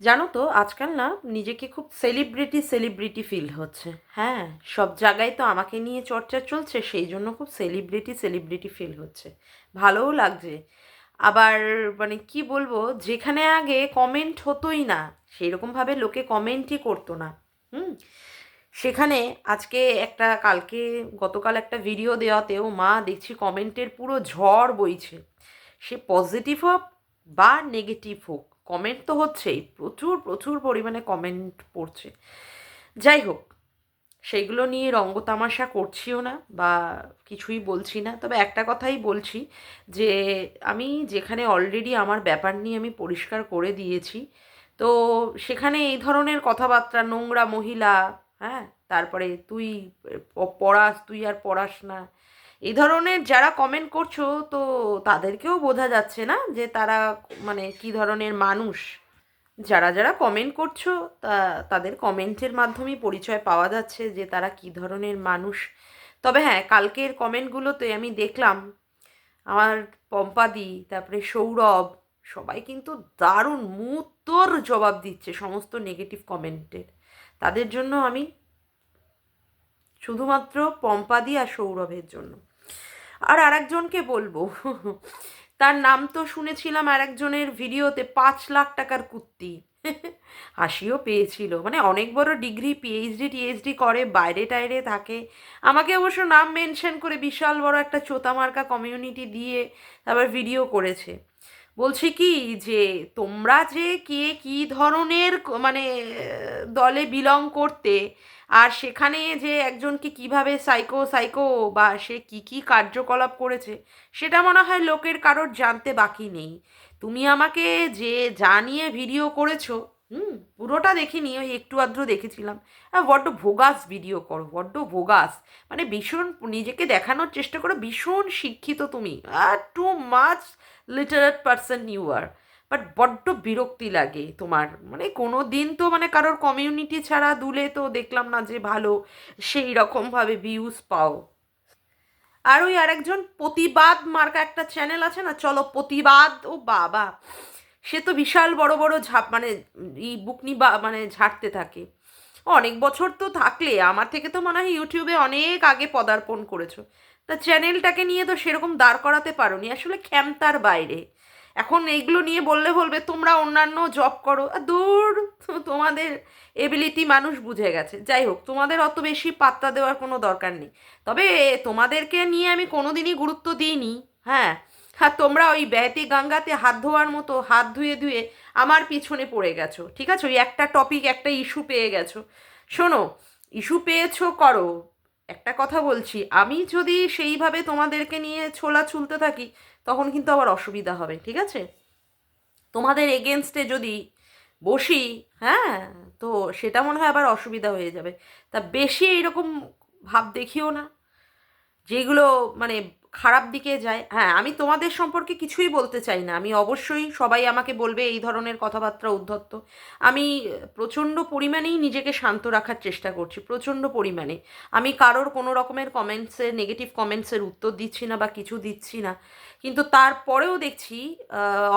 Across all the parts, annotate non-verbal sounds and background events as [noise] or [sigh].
জানো তো, আজকাল না নিজেকে খুব সেলিব্রিটি সেলিব্রিটি ফিল হচ্ছে। হ্যাঁ সব জায়গায় তো আমাকে নিয়ে চর্চা চলছে, সেই জন্য খুব সেলিব্রিটি সেলিব্রিটি ফিল হচ্ছে। ভালোও লাগছে। আবার মানে কি বলব, যেখানে আগে কমেন্ট হতোই না সেই রকমভাবে লোকে কমেন্টই করতো না। হুম? সেখানে আজকে একটা, কালকে গতকাল একটা ভিডিও দেওয়াতেও মা দেখছি কমেন্টের পুরো ঝড় বইছে। সে পজিটিভ হোক বা নেগেটিভ হোক কমেন্ট তো হচ্ছেই, প্রচুর প্রচুর পরিমাণে কমেন্ট পড়ছে। যাই হোক, সেইগুলো নিয়ে রঙ্গতামাশা করছিও না বা কিছুই বলছি না। তবে একটা কথাই বলছি যে, আমি যেখানে অলরেডি আমার ব্যাপার নিয়ে আমি পরিষ্কার করে দিয়েছি, তো সেখানে এই ধরনের কথাবার্তা, নোংরা মহিলা হ্যাঁ তারপরে তুই পড়াস, তুই আর পড়াস না এই ধরনের যারা কমেন্ট করছ, তো তাদেরকেও বোঝা যাচ্ছে না যে তারা মানে কি ধরনের মানুষ। যারা যারা কমেন্ট করছ, তা তাদের কমেন্টের মাধ্যমেই পরিচয় পাওয়া যাচ্ছে যে তারা কি ধরনের মানুষ। তবে হ্যাঁ কালকের কমেন্টগুলোতে আমি দেখলাম, আমার পম্পাদি, তারপরে সৌরভ, সবাই কিন্তু দারুণ মুতোর জবাব দিচ্ছে সমস্ত নেগেটিভ কমেন্টের তাদের জন্য আমি শুধুমাত্র পম্পাদি আর সৌরভের জন্য। আর আরেকজনকে বলব। তার নাম তো শুনেছিলাম আরেকজনের ভিডিওতে পাঁচ লাখ টাকার কুত্তি। হাসিও পেয়েছিল। মানে অনেক বড় ডিগ্রি পিএইচডি টিএইচডি করে, বাইরে টাইরে থাকে। আমাকে অবশ্য নাম মেনশন করে বিশাল বড় একটা চোতামার্কা কমিউনিটি দিয়ে তারপর ভিডিও করেছে। বলছি কি যে, তোমরা যে কে, কি ধরনের মানে দলে বিলং করতে আর সেখানে যে একজনকে কীভাবে সাইকো সাইকো বা সে কি কি কার্যকলাপ করেছে, সেটা মনে হয় লোকের কারোর জানতে বাকি নেই। তুমি আমাকে যে যা নিয়ে ভিডিও করেছ, হুম, পুরোটা দেখিনি, ওই একটু আধটু দেখেছিলাম। আর বড্ড ভোগাস ভিডিও করো, বড্ড ভোগাস। মানে ভীষণ নিজেকে দেখানোর চেষ্টা করো, ভীষণ শিক্ষিত তুমি। আর too much literate person you are but বড্ড বিরক্তি লাগে তোমার। মানে কোনো দিন তো মানে কারোর কমিউনিটি ছাড়া দুলে তো দেখলাম না যে ভালো, সেই রকমভাবে ভিউজ পাও। আর ওই আরেকজন প্রতিবাদ মার্কা একটা চ্যানেল আছে না, চলো প্রতিবাদ, ও বাবা। সে তো বিশাল বড় বড় ঝাপ মানে ই বুকনি বা মানে ঝাড়তে থাকে। অনেক বছর তো থাকলে, আমার থেকে তো মনে হয় ইউটিউবে অনেক আগে পদার্পণ করেছ। তা চ্যানেলটাকে নিয়ে তো সেরকম দাঁড় করাতে পারোনি, আসলে ক্ষমতার বাইরে। এখন এইগুলো নিয়ে বললে বলবে, তোমরা অন্যান্য জব করো। আর দূর, তোমাদের এবিলিটি মানুষ বুঝে গেছে। যাই হোক, তোমাদের অত বেশি পাত্তা দেওয়ার কোনো দরকার নেই। তবে তোমাদেরকে নিয়ে আমি কোনোদিনই গুরুত্ব দিইনি হ্যাঁ? হ্যাঁ তোমরা ওই ব্যাতি গঙ্গাতে হাত ধোয়ার মতো, হাত ধুয়ে ধুয়ে আমার পিছনে পড়ে গেছো, ঠিক আছে? ওই একটা টপিক একটা ইস্যু পেয়ে গেছো। শোনো ইস্যু পেয়েছ করো। একটা কথা বলছি, আমি যদি সেইভাবে তোমাদেরকে নিয়ে ছোলা ছুলতে থাকি তখন কিন্তু আবার অসুবিধা হবে, ঠিক আছে? তোমাদের এগেনস্টে যদি বসি হ্যাঁ তো সেটা মনে হয় আবার অসুবিধা হয়ে যাবে। তা বেশি এইরকম ভাব দেখিও না। যেগুলো মানে খারাপ দিকে যায়। হ্যাঁ আমি তোমাদের সম্পর্কে কিছুই বলতে চাই না। আমি অবশ্যই সবাই আমাকে বলবে এই ধরনের কথাবার্তা উদ্ধত্ত। আমি প্রচণ্ড পরিমাণেই নিজেকে শান্ত রাখার চেষ্টা করছি, প্রচণ্ড পরিমাণে। আমি কারোর কোনো রকমের কমেন্টসের নেগেটিভ কমেন্টসের উত্তর দিচ্ছি না বা কিছু দিচ্ছি না। কিন্তু তারপরেও দেখছি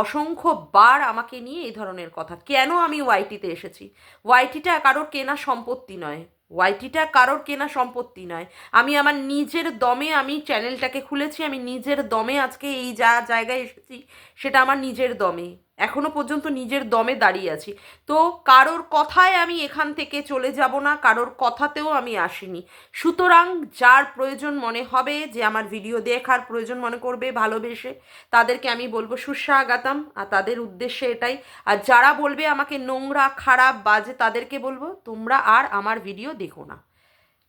অসংখ্য বার আমাকে নিয়ে এই ধরনের কথা। কেন আমি ওয়াইটিতে এসেছি? ওয়াইটিটা কারোর কেনা সম্পত্তি নয়। ওয়াইটিটা কারোর কেনা সম্পত্তি নয়। আমি আমার নিজের দমে আমি চ্যানেলটাকে খুলেছি, আমি নিজের দমে আজকে এই যা জায়গায় এসেছি, সেটা আমার নিজের দমে। এখনও পর্যন্ত নিজের দমে দাঁড়িয়ে আছি। তো কারোর কথায় আমি এখান থেকে চলে যাব না, কারোর কথাতেও আমি আসিনি। সুতরাং যার প্রয়োজন মনে হবে যে আমার ভিডিও দেখার প্রয়োজন মনে করবে, ভালোবেসে, তাদেরকে আমি বলব সুস্বাগতম। আর তাদের উদ্দেশ্যে এটাই। আর যারা বলবে আমাকে নোংরা, খারাপ, বাজে, তাদেরকে বলব, তোমরা আর আমার ভিডিও দেখো না।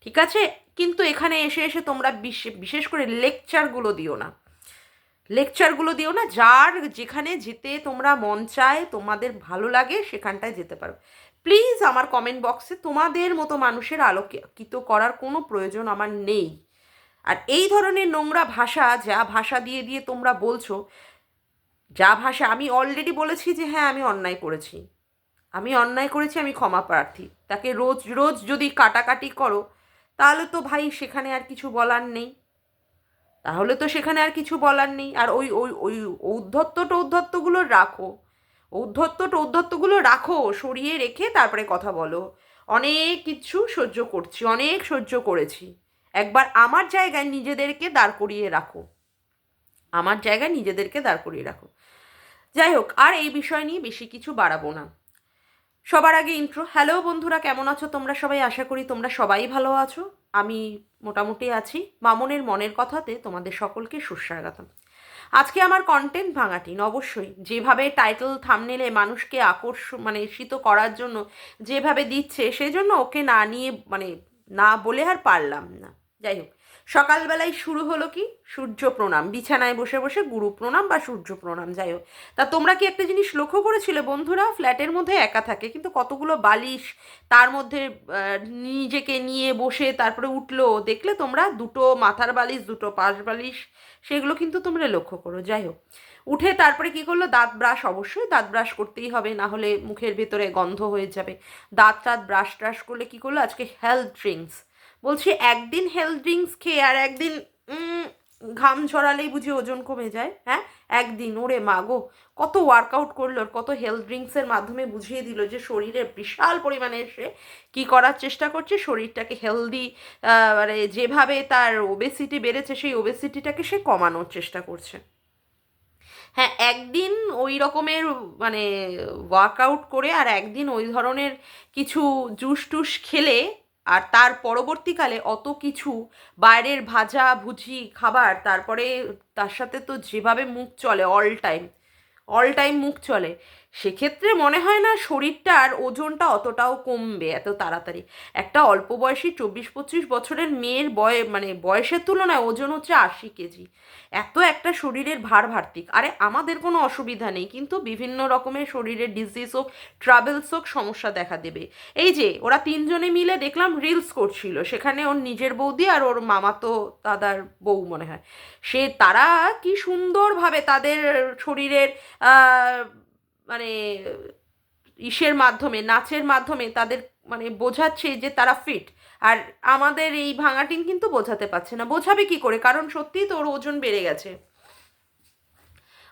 ঠিক আছে? কিন্তু এখানে এসে এসে তোমরা বিশে- বিশেষ করে লেকচারগুলো দিও না। লেকচারগুলো দিও না, যার যেখানে যেতে তোমরা মন চায়, তোমাদের ভালো লাগে সেখানটায় যেতে পারো। প্লিজ আমার কমেন্ট বক্সে তোমাদের মতো মানুষের আলোকিত করার কোনো প্রয়োজন আমার নেই। আর এই ধরনের নোংরা ভাষা, যা ভাষা দিয়ে দিয়ে তোমরা বলছো, যা ভাষা আমি অলরেডি বলেছি যে হ্যাঁ আমি অন্যায় করেছি। আমি অন্যায় করেছি, আমি ক্ষমা প্রার্থী। তাকে রোজ রোজ যদি কাটাকাটি করো, তাহলে তো ভাই সেখানে আর কিছু বলার নেই। তাহলে তো সেখানে আর কিছু বলার নেই। আর ওই ওই ওই ঔদ্ধত্য টৌদ্ধত্যগুলো রাখো। ঔদ্ধত্য টৌদ্ধত্যগুলো রাখো, সরিয়ে রেখে তারপরে কথা বলো। অনেক কিছু সহ্য করছি, অনেক সহ্য করেছি। একবার আমার জায়গায় নিজেদেরকে দাঁড় করিয়ে রাখো। আমার জায়গায় নিজেদেরকে দাঁড় করিয়ে রাখো। যাই হোক, আর এই বিষয় নিয়ে বেশি কিছু বাড়াবো না। সবার আগে ইন্ট্রো হ্যালো বন্ধুরা, কেমন আছো? তোমরা সবাই আশা করি তোমরা সবাই ভালো আছো। আমি মোটামুটি আছি। মামনের মনের কথাতে তোমাদের সকলকে সুস্বাগতম। আজকে আমার কন্টেন্ট ভাঙাটিন অবশ্যই। যেভাবে টাইটেল থামনেলে মানুষকে আকর্ষ মানে শীত করার জন্য যেভাবে দিচ্ছে, সেজন্য ওকে না নিয়ে মানে না বলে আর পারলাম না। যাই হোক সকালবেলায় শুরু হলো কি? সূর্য প্রণাম। বিছানায় বসে বসে গুরু প্রণাম বা সূর্য প্রণাম, যাই হোক। তা তোমরা কি একটা জিনিস লক্ষ্য করেছিলে বন্ধুরা? ফ্ল্যাটের মধ্যে একা থাকে, কিন্তু কতগুলো বালিশ তার মধ্যে নিজেকে নিয়ে বসে তারপরে উঠল। দেখলে তোমরা দুটো মাথার বালিশ, দুটো পাশ বালিশ, সেগুলো কিন্তু তোমরা লক্ষ্য করো, যাই হোক। উঠে তারপরে কি করল? দাঁত ব্রাশ অবশ্যই, দাঁত ব্রাশ করতেই হবে, না হলে মুখের ভেতরে গন্ধ হয়ে যাবে। দাঁত টাত ব্রাশ ট্রাশ করলে কি করল? আজকে হেলথ ড্রিঙ্কস বলছি একদিন হেলথ ড্রিঙ্কস খেয়ে আর একদিন ঘাম ঝরালেই বুঝি ওজন কমে যায় হ্যাঁ? একদিন, ওরে মাগো কত ওয়ার্কআউট করল কত হেলথ ড্রিঙ্কসের মাধ্যমে বুঝিয়ে দিল যে শরীরে বিশাল পরিমাণে এসে কী করার চেষ্টা করছে? শরীরটাকে হেলদি মানে যেভাবে তার ওবেসিটি বেড়েছে, সেই ওবেসিটিটাকে সে কমানোর চেষ্টা করছে। হ্যাঁ একদিন ওই রকমের মানে ওয়ার্কআউট করে আর একদিন ওই ধরনের কিছু জুস টুস খেলে আর তার পরবর্তীকালে অত কিছু, বাইরের ভাজা, ভুজি, খাবার, তারপরে তার সাথে তো যেভাবে মুখ চলে অল টাইম অল টাইম মুখ চলে সেক্ষেত্রে মনে হয় না শরীরটার ওজনটা অতটাও কমবে এত তাড়াতাড়ি। একটা অল্প বয়সী চব্বিশ পঁচিশ বছরের মেয়ের বয় মানে বয়সের তুলনায় ওজন হচ্ছে আশি কেজি। এত একটা শরীরের ভার ভার্তিক। আরে, আমাদের কোনো অসুবিধা নেই, কিন্তু বিভিন্ন রকমের শরীরের ডিজিজ হোক ট্রাভেলস হোক, সমস্যা দেখা দেবে। এই যে, ওরা তিনজনে মিলে দেখলাম রিলস করছিল। সেখানে ওর নিজের বৌদি আর ওর মামাতো দাদার বউ মনে হয়। সে তারা কি সুন্দরভাবে তাদের শরীরের মানে ইসের মাধ্যমে, নাচের মাধ্যমে তাদের মানে বোঝাচ্ছে যে তারা ফিট আর আমাদের এই ভাঙাটিন কিন্তু বোঝাতে পারছে না। বোঝাবে কি করে? কারণ সত্যিই তো ওর ওজন বেড়ে গেছে।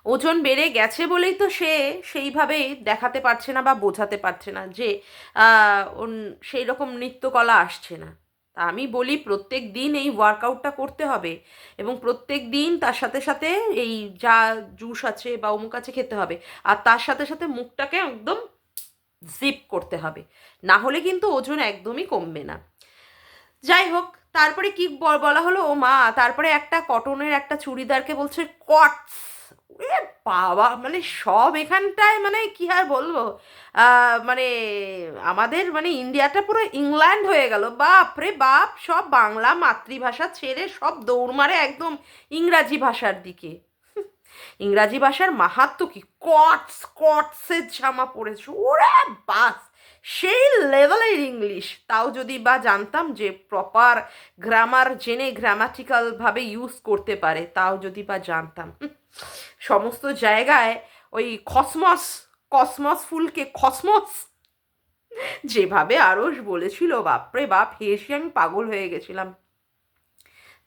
ওজন বেড়ে গেছে বলেই তো সে সেইভাবেই দেখাতে পারছে না বা বোঝাতে পারছে না যে সেই রকম নৃত্যকলা আসছে না। আমি বলি প্রত্যেক দিন এই ওয়ার্কআউটটা করতে হবে এবং প্রত্যেক দিন তার সাথে সাথে এই যা জুস আছে বা অমুক আছে খেতে হবে। আর তার সাথে সাথে মুখটাকে একদম জিপ করতে হবে। না হলে কিন্তু ওজন একদমই কমবে না। যাই হোক, তারপরে কি বলা হলো? ও মা, তারপরে একটা কটনের একটা চুড়িদারকে বলছে কটস এ বাবা মানে সব এখানটায় মানে কি আর বলব? মানে আমাদের মানে ইন্ডিয়াটা পুরো ইংল্যান্ড হয়ে গেল। বাপ রে বাপ, সব বাংলা মাতৃভাষা ছেড়ে সব দৌড় মারে একদম ইংরাজি ভাষার দিকে। ইংরাজি ভাষার মাহাত্ম কি? কটস, কটসের জামা পরেছে। ওরে বাস! সেই লেভেলের ইংলিশ। তাও যদি বা জানতাম যে প্রপার গ্রামার জেনে গ্রামাটিক্যালভাবে ইউজ করতে পারে, তাও যদি বা জানতাম। সমস্ত জায়গায় ওই খসমস কসমস ফুলকে খসমস যেভাবে আরস বলেছিল, বাপরে বাপ, হেসে আমি পাগল হয়ে গেছিলাম।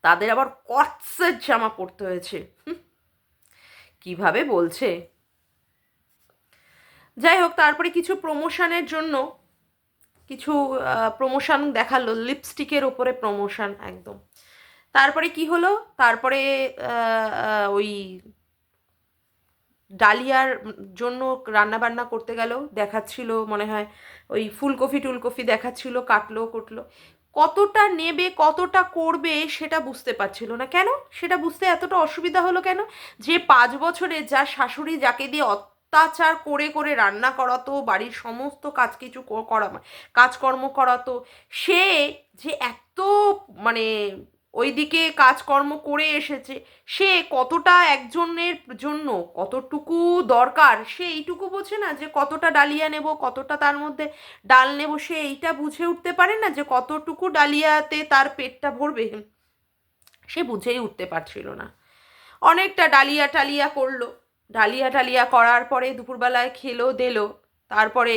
তাদের আবার কটসের জামা পরতে হয়েছে। কীভাবে বলছে? যাই হোক, তারপরে কিছু প্রমোশনের জন্য কিছু প্রমোশন দেখাল লিপস্টিকের ওপরে প্রমোশন একদম। তারপরে কি হলো? তারপরে ওই ডালিয়ার জন্য রান্না বান্না করতে গেল, দেখাচ্ছিল মনে হয়, ওই ফুলকপি টুলকপি দেখাচ্ছিল, কাটলো, কুটলো। কতটা নেবে, কতটা করবে, সেটা বুঝতে পারছিল না। কেন? সেটা বুঝতে এতটা অসুবিধা হলো কেন? যে পাঁচ বছরে যা শাশুড়ি যাকে দিয়ে অত্যাচার করে করে রান্না করাতো, বাড়ির সমস্ত কাজ কিছু করা, কাজকর্ম করাতো, সে যে এত মানে ওইদিকে কাজকর্ম করে এসেছে, সে কতটা একজনের জন্য কতটুকু দরকার, সে এইটুকু বোঝে না যে কতটা ডালিয়া নেব, কতটা তার মধ্যে ডাল নেব, সে এইটা বুঝে উঠতে পারে না যে কতটুকু ডালিয়াতে তার পেটটা ভরবে। সে বুঝেই উঠতে পারছিল না। অনেকটা ডালিয়া টালিয়া করল। ডালিয়া টালিয়া করার পরে দুপুরবেলায় খেলো, দিলো। তারপরে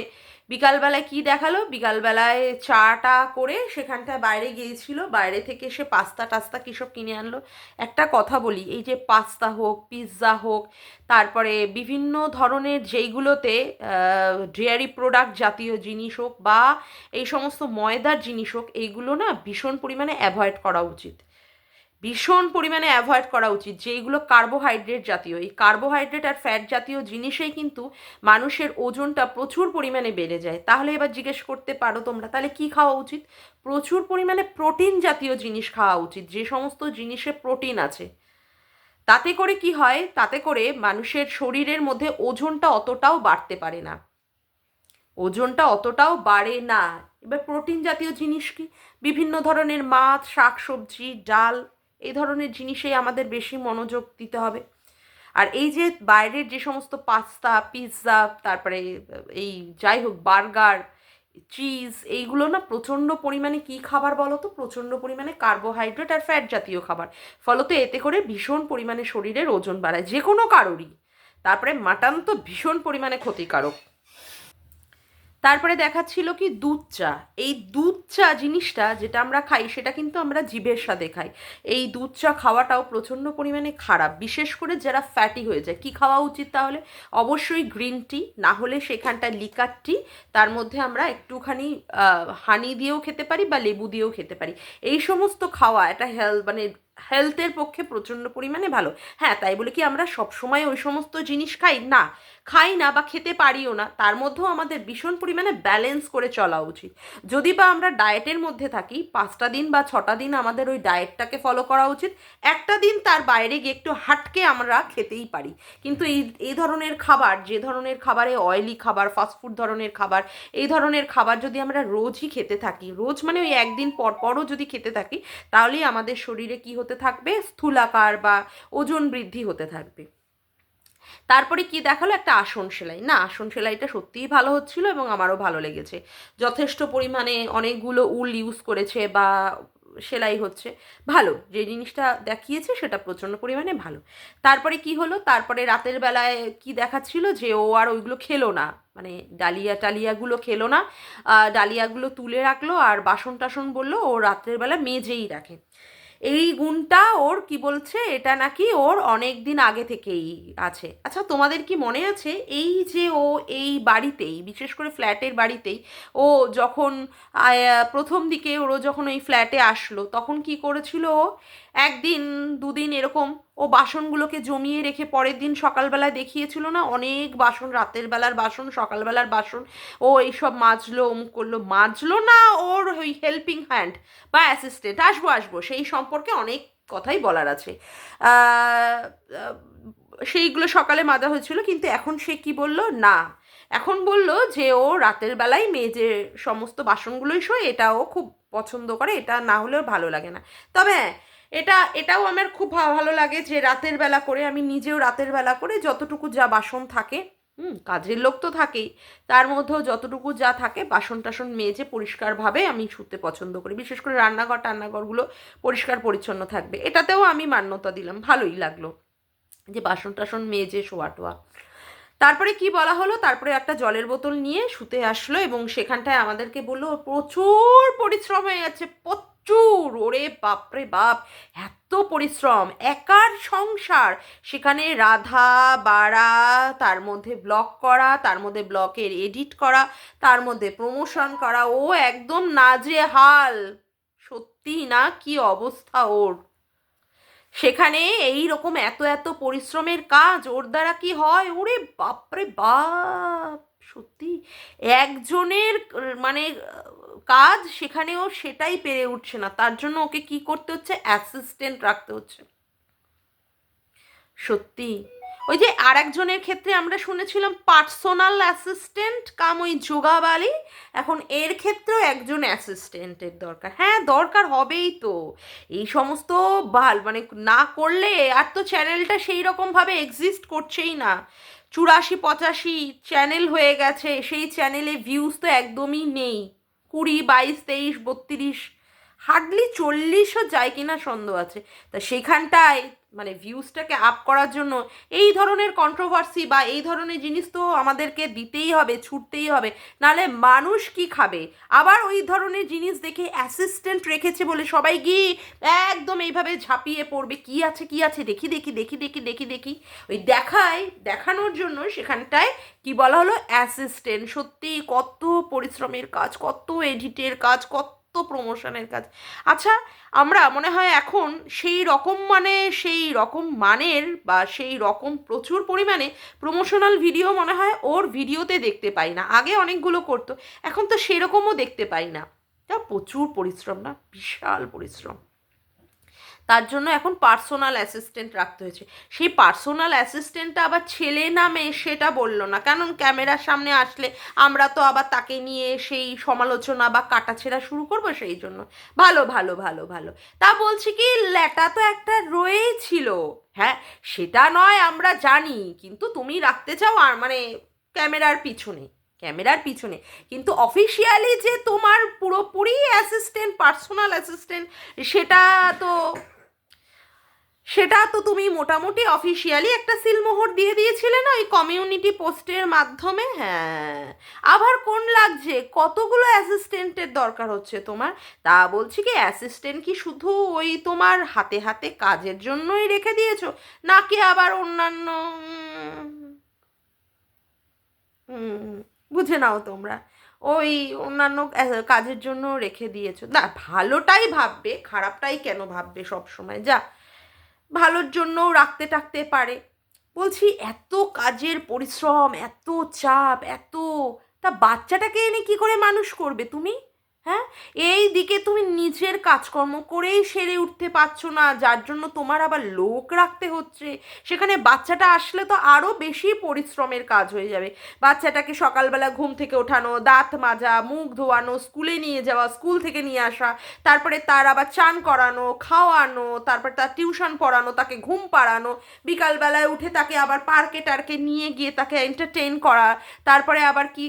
বিকালবেলায় কি দেখাল? বিকালবেলায় চাটা করে সেখানটায় বাইরে গিয়েছিল। বাইরে থেকে এসে পাস্তা টাস্তা কী সব কিনে আনলো? একটা কথা বলি, এই যে পাস্তা হোক, পিৎজা হোক, তারপরে বিভিন্ন ধরনের যেইগুলোতে ডেয়ারি প্রোডাক্ট জাতীয় জিনিস হোক বা এই সমস্ত ময়দার জিনিস হোক, এইগুলো না ভীষণ পরিমাণে অ্যাভয়েড করা উচিত। ভীষণ পরিমাণে অ্যাভয়েড করা উচিত যেইগুলো কার্বোহাইড্রেট জাতীয়। এই কার্বোহাইড্রেট আর ফ্যাট জাতীয় জিনিসেই কিন্তু মানুষের ওজনটা প্রচুর পরিমাণে বেড়ে যায়। তাহলে এবার জিজ্ঞেস করতে পারো তোমরা, তাহলে কি খাওয়া উচিত? প্রচুর পরিমাণে প্রোটিন জাতীয় জিনিস খাওয়া উচিত, যে সমস্ত জিনিসে প্রোটিন আছে। তাতে করে কি হয়? তাতে করে মানুষের শরীরের মধ্যে ওজনটা অতটাও বাড়তে পারে না। ওজনটা অতটাও বাড়ে না। এবার প্রোটিন জাতীয় জিনিস কি? বিভিন্ন ধরনের মাছ শাক সবজি ডাল এই ধরনের জিনিসেই আমাদের বেশি মনোযোগ দিতে হবে। আর এই যে বাইরের যে সমস্ত পাস্তা, পিৎজা, তারপরে এই যাই হোক, বার্গার, চিজ, এইগুলো না প্রচণ্ড পরিমাণে কী খাবার বলো তো? প্রচণ্ড পরিমাণে কার্বোহাইড্রেট আর ফ্যাট জাতীয় খাবার। ফলত এতে করে ভীষণ পরিমাণে শরীরের ওজন বাড়ায় যে কোনো কারোরই। তারপরে মাটন তো ভীষণ পরিমাণে ক্ষতিকারক। তারপরে দেখাচ্ছিল কি দুধ চা। এই দুধ চা জিনিসটা যেটা আমরা খাই, সেটা কিন্তু আমরা জিভের সাথে খাই। এই দুধ চা খাওয়াটাও প্রচণ্ড পরিমাণে খারাপ, বিশেষ করে যারা ফ্যাটি হয়ে যায়। কি খাওয়া উচিত তাহলে? অবশ্যই গ্রিন টি না হলে সেখানটা লিকার টি তার মধ্যে আমরা একটুখানি হানি দিয়েও খেতে পারি বা লেবু দিয়েও খেতে পারি। এই সমস্ত খাওয়া এটা হেলথ মানে হেলথের পক্ষে প্রচণ্ড পরিমাণে ভালো। হ্যাঁ তাই বলে কি আমরা সবসময় ওই সমস্ত জিনিস খাই? না খাই না বা খেতে পারিও না, তার মধ্যেও আমাদের ভীষণ পরিমাণে ব্যালেন্স করে চলা উচিত। যদি বা আমরা ডায়েটের মধ্যে থাকি, পাঁচটা দিন বা ছটা দিন আমাদের ওই ডায়েটটাকে ফলো করা উচিত। একটা দিন তার বাইরে গিয়ে একটু হাটকে আমরা খেতেই পারি। কিন্তু এই এই ধরনের খাবার, যে ধরনের খাবারে অয়েলি খাবার ফাস্টফুড ধরনের খাবার, এই ধরনের খাবার যদি আমরা রোজই খেতে থাকি, রোজ মানে ওই একদিন পর পরও যদি খেতে থাকি, তাহলেই আমাদের শরীরে কি হতে থাকবে, স্থূলাকার বা ওজন বৃদ্ধি হতে থাকবে। তারপরে কি দেখাল? একটা আসন সেলাই। না, আসন সেলাইটা সত্যিই ভালো হচ্ছিল এবং আমারও ভালো লেগেছে। যথেষ্ট পরিমাণে অনেকগুলো উল ইউজ করেছে বা সেলাই হচ্ছে। ভালো, যে জিনিসটা দেখিয়েছে সেটা প্রচণ্ড পরিমাণে ভালো। তারপরে কি হলো? তারপরে রাতের বেলায় কি দেখাচ্ছিল? যে ও আর ওইগুলো খেলো না। মানে ডালিয়া টালিয়াগুলো খেলো না। ডালিয়াগুলো তুলে রাখল আর বাসন টাসন বলল, ও রাত্রের বেলা মেজেই রাখে। এই গুণটা ওর কি বলছে? এটা নাকি ওর অনেক দিন আগে থেকেই আছে। আচ্ছা তোমাদের কি মনে আছে? এই যে ও এই বাড়িতেই, বিশেষ করে ফ্ল্যাটের বাড়িতেই, ও যখন প্রথম দিকে ওরও যখন ওই ফ্ল্যাটে আসলো, তখন কি করেছিল ও? একদিন, দুদিন এরকম ও বাসনগুলোকে জমিয়ে রেখে পরের দিন সকালবেলায় দেখিয়েছিল না? অনেক বাসন, রাতের বেলার বাসন, সকালবেলার বাসন। ও এইসব মাজলো, অমুক করল, মাজলো না ওর ওই হেল্পিং হ্যান্ড বা অ্যাসিস্ট্যান্ট আসব আসব, সেই সম্পর্কে অনেক কথাই বলার আছে। সেইগুলো সকালে মাজা হয়েছিল, কিন্তু এখন সে কি বলল? না। এখন বলল যে ও রাতের বেলায় মেজে সমস্ত বাসনগুলোই শোয়, এটা ও খুব পছন্দ করে, এটা না হলেও ভালো লাগে না। তবে এটা, এটাও আমার খুব ভালো লাগে যে রাতের বেলা করে আমি নিজেও রাতের বেলা করে যতটুকু যা বাসন থাকে, হুম, কাজের লোক তো থাকেই, তার মধ্যেও যতটুকু যা থাকে বাসন টাসন মেজে পরিষ্কারভাবে আমি শুতে পছন্দ করি। বিশেষ করে রান্নাঘর, টান্নাঘরগুলো পরিষ্কার পরিচ্ছন্ন থাকবে। এটাতেও আমি মান্যতা দিলাম, ভালোই লাগল যে বাসন টাসন মেজে শোয়া টোয়া তারপরে কি বলা হলো? তারপরে একটা জলের বোতল নিয়ে শুতে আসলো এবং সেখানটায় আমাদেরকে বলল, প্রচুর পরিশ্রম হয়ে যাচ্ছে প্রচুর, ওরে বাপরে বাপ, এত পরিশ্রম, একার সংসার। সেখানে রাধা, বাড়া, তার মধ্যে ব্লগ করা, তার মধ্যে ব্লকের এডিট করা, তার মধ্যে প্রমোশন করা, ও একদম নাজে হাল সত্যি না, কি অবস্থা ওর? সেখানে এই রকম এত এত পরিশ্রমের কাজ, ওর দ্বারা কি হয়? ওরে বাপরে বাপ! সত্যি, একজনের মানে কাজ সেখানেও সেটাই পেরে উঠছে না। তার জন্য ওকে কি করতে হচ্ছে? অ্যাসিস্ট্যান্ট রাখতে হচ্ছে। সত্যি। ওই যে আর একজনের ক্ষেত্রে আমরা শুনেছিলাম পার্সোনাল অ্যাসিস্ট্যান্ট কাম ওই যোগাবালি এখন এর ক্ষেত্রেও একজন অ্যাসিস্ট্যান্টের দরকার। হ্যাঁ দরকার হবেই তো। এই সমস্ত ভালো মানে না করলে আর তো চ্যানেলটা সেই রকমভাবে এক্সিস্ট করছেই না। চুরাশি পঁচাশি চ্যানেল হয়ে গেছে, সেই চ্যানেলে ভিউজ তো একদমই নেই। কুড়ি, বাইশ, তেইশ, বত্রিশ হার্ডলি চল্লিশও যায় কিনা সন্দেহ আছে। তা সেখানটায় মানে ভিউজটাকে আপ করার জন্য এই ধরনের কন্ট্রোভার্সি বা এই ধরনের জিনিস তো আমাদেরকে দিতেই হবে, ছুটতেই হবে। নাহলে মানুষ কি খাবে? আবার ওই ধরনের জিনিস দেখে অ্যাসিস্ট্যান্ট রেখেছে বলে সবাই গিয়ে একদম এইভাবে ঝাঁপিয়ে পড়বে। কি আছে কি আছে? দেখি দেখি দেখি দেখি দেখি দেখি। ওই দেখায়, দেখানোর জন্য সেখানটায় কি বলা হলো অ্যাসিস্ট্যান্ট সত্যি কত পরিশ্রমের কাজ, কত এডিটের কাজ, কত প্রমোশনের কাজ। আচ্ছা আমরা মনে হয় এখন সেই রকম মানে সেই রকম মানের বা সেই রকম প্রচুর পরিমাণে প্রমোশনাল ভিডিও মনে হয় ওর ভিডিওতে দেখতে পাই না। আগে অনেকগুলো করতো, এখন তো সেরকমও দেখতে পাই না। প্রচুর পরিশ্রম না? বিশাল পরিশ্রম। তার জন্য এখন পার্সোনাল অ্যাসিস্ট্যান্ট রাখতে হয়েছে। সেই পার্সোনাল অ্যাসিস্ট্যান্টটা আবার ছেলে না মেয়ে সেটা বলল না। কারণ ক্যামেরার সামনে আসলে আমরা তো আবার তাকে নিয়ে সেই সমালোচনা বা কাটাছেড়া শুরু করব সেই জন্য। ভালো ভালো ভালো ভালো। তা বলছি কি, ল্যাটা তো একটা রয়েই ছিল। হ্যাঁ সেটা নয় আমরা জানি, কিন্তু তুমি রাখতে চাও আর মানে ক্যামেরার পিছনে ক্যামেরার পিছনে। কিন্তু অফিসিয়ালি যে তোমার পুরোপুরি অ্যাসিস্ট্যান্ট পার্সোনাল অ্যাসিস্ট্যান্ট সেটা তো সেটা তো তুমি মোটামুটি অফিসিয়ালি একটা সিলমোহর দিয়ে দিয়েছিলে না ওই কমিউনিটি পোস্টের মাধ্যমে? হ্যাঁ। আবার কোন লাগছে? কতগুলো অ্যাসিস্ট্যান্টের দরকার হচ্ছে তোমার? তা বলছি কি অ্যাসিস্ট্যান্ট কি শুধু ওই তোমার হাতে হাতে কাজের জন্যই রেখে দিয়েছ? নাকি আবার অন্যান্য বুঝে নাও তোমরা। ওই অন্যান্য কাজের জন্য রেখে দিয়েছ। না, ভালোটাই ভাববে, খারাপটাই কেন ভাববে সব সময় যা ভালোর জন্যও রাখতে টাকতে পারে। বলছি, এত কাজের পরিশ্রম, এত চাপ, এত, তা বাচ্চাটাকে এনে কি করে মানুষ করবে তুমি? হ্যাঁ? এই দিকে তুমি নিজের কাজকর্ম করেই সেরে উঠতে পারছ না, যার জন্য তোমার আবার লোক রাখতে হচ্ছে। সেখানে বাচ্চাটা আসলে তো আরও বেশি পরিশ্রমের কাজ হয়ে যাবে। বাচ্চাটাকে সকালবেলা ঘুম থেকে ওঠানো, দাঁত মাজা, মুখ ধোয়ানো, স্কুলে নিয়ে যাওয়া, স্কুল থেকে নিয়ে আসা, তারপরে তার আবার চান করানো, খাওয়ানো, তারপর তার টিউশন পড়ানো, তাকে ঘুম পাড়ানো, বিকালবেলায় উঠে তাকে আবার পার্কে টার্কে নিয়ে গিয়ে তাকে এন্টারটেন করা, তারপরে আবার কি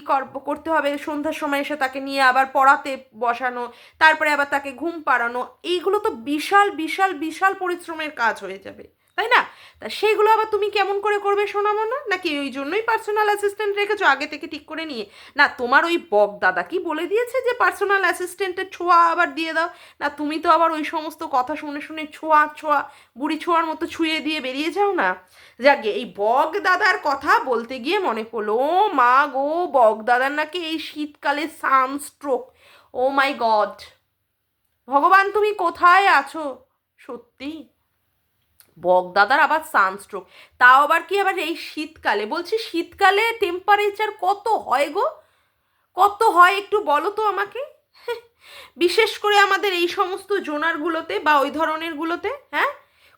করতে হবে? সন্ধ্যার সময় এসে তাকে নিয়ে আবার পড়াতে বসানো, তারপরে আবার তাকে ঘুম পাড়ানো, এইগুলো তো বিশাল বিশাল বিশাল পরিশ্রমের কাজ হয়ে যাবে, তাই না? তা সেইগুলো আবার তুমি কেমন করে করবে শোনাবো না নাকি ওই জন্যই পার্সোনাল অ্যাসিস্ট্যান্ট রেখেছো আগে থেকে ঠিক করে নিয়ে? না, তোমার ওই বক দাদা কি বলে দিয়েছে যে পার্সোনাল অ্যাসিস্ট্যান্টের ছোঁয়া আবার দিয়ে দাও? না, তুমি তো আবার ওই সমস্ত কথা শুনে শুনে ছোঁয়া ছোঁয়া, বুড়ি ছোঁয়ার মতো ছুঁয়ে দিয়ে বেরিয়ে যাও না? যাকে এই বক দাদার কথা বলতে গিয়ে মনে পড়ল, ও মা গো বক দাদার নাকি এই শীতকালে সানস্ট্রোক ও মাই গড। ভগবান, তুমি কোথায় আছো? সত্যি? বগদাদার আবার সানস্ট্রোক। তাও আবার কি আবার এই শীতকালে? বলছি শীতকালে টেম্পারেচার কত হয় গো? কত হয় একটু বলো তো আমাকে? [laughs] বিশেষ করে আমাদের এই সমস্ত জোনারগুলোতে বা ওই ধরনেরগুলোতে হ্যাঁ?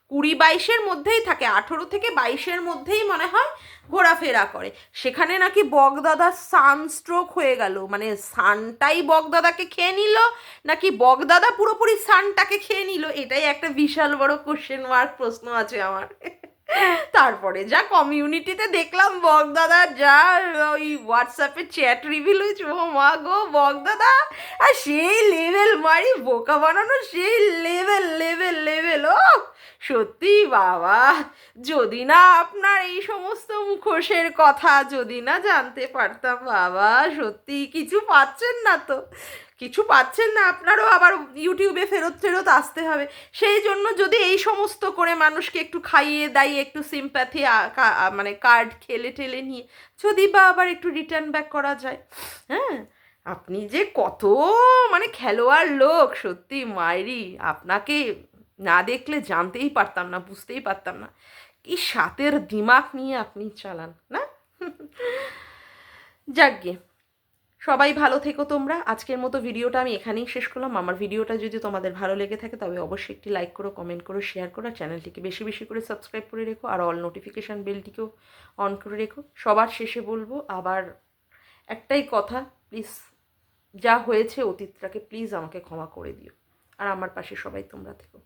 কুড়ি বাইশের মধ্যেই থাকে, আঠেরো থেকে বাইশের মধ্যেই মনে হয় ঘোরাফেরা করে। সেখানে নাকি বগদাদা সানস্ট্রোক হয়ে গেল। মানে সানটাই বগদাদাকে খেয়ে নিল, নাকি বগদাদা পুরোপুরি সানটাকে খেয়ে নিল? এটাই একটা বিশাল বড় কোশ্চেন মার্ক প্রশ্ন আছে আমার। তারপরে যা কমিউনিটিতে দেখলাম বগদাদা যা ওই হোয়াটসঅ্যাপে চ্যাট রিভিল হয়েছে, ও মা গো বগদাদা আর সেই লেভেল মারি বোকা বানানো, সেই লেভেল লেভেল লেভেল ও, সত্যি বাবা। যদি না আপনার এই সমস্ত মুখোশের কথা, যদি না জানতে পারতাম, বাবা, সত্যি কিছু পাচ্ছেন না তো। কিছু পাচ্ছেন না, আপনারও আবার ইউটিউবে ফেরত ফেরত আসতে হবে। সেই জন্য যদি এই সমস্ত করে মানুষকে একটু খাইয়ে দাইয়ে, একটু সিম্প্যাথি মানে কার্ড খেলে ঠেলে নিয়ে, যদি বা আবার একটু রিটার্ন ব্যাক করা যায় হ্যাঁ? আপনি যে কত মানে খেলোয়াড় লোক, সত্যি মায়েরি আপনাকে না দেখলে জানতেই পারতাম না, বুঝতেই পারতাম না। কি সাতের দিমাগ নিয়ে আপনি চালান, না? যাক যাকগে সবাই ভালো থেকো তোমরা। আজকের মতো ভিডিওটা আমি এখানেই শেষ করলাম। আমার ভিডিওটা যদি তোমাদের ভালো লেগে থাকে, তবে অবশ্যই একটি লাইক করো কমেন্ট করো শেয়ার করো চ্যানেলটিকে বেশি বেশি করে সাবস্ক্রাইব করে রেখো, আর অল নোটিফিকেশান বেলটিকেও অন করে রেখো। সবার শেষে বলব, আবার একটাই কথা প্লিজ যা হয়েছে অতীতটাকে প্লিজ আমাকে ক্ষমা করে দিও। আর আমার পাশে সবাই তোমরা থেকো।